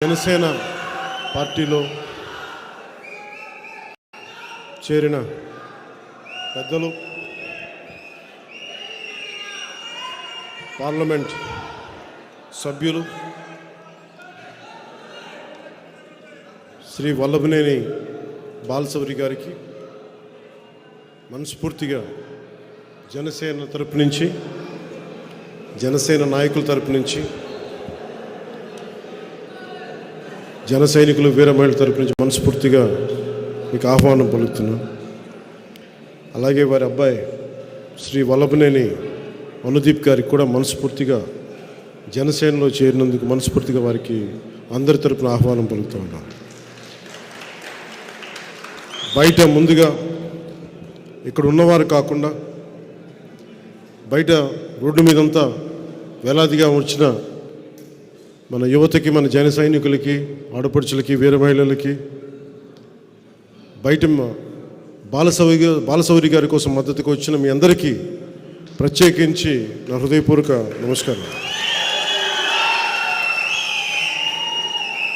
జనసేన పార్టీలో చేరిన పెద్దలు పార్లమెంట్ సభ్యులు శ్రీ వల్లభనేని బాలసౌరి గారికి మనస్ఫూర్తిగా జనసేన తరపు నుంచి జనసేన నాయకుల తరపు నుంచి జన సైనికులు వీరమహిళ తరపు నుంచి మనస్ఫూర్తిగా మీకు ఆహ్వానం పలుకుతున్నాను అలాగే వారి అబ్బాయి శ్రీ వల్లభనేని అనుదీప్ గారికి కూడా మనస్ఫూర్తిగా జనసేనలో చేరినందుకు మనస్ఫూర్తిగా వారికి అందరి తరపున ఆహ్వానం పలుకుతూ ఉన్నాను బయట ముందుగా ఇక్కడ ఉన్నవారు కాకుండా బయట రోడ్డు మీదంతా వేలాదిగా వచ్చిన మన యువతకి మన జన సైనికులకి ఆడపడుచులకి వీర మహిళలకి బయట బాలసౌరి బాలసౌరి గారి కోసం మద్దతుకు వచ్చిన మీ అందరికీ ప్రత్యేకించి నా హృదయపూర్వక నమస్కారం.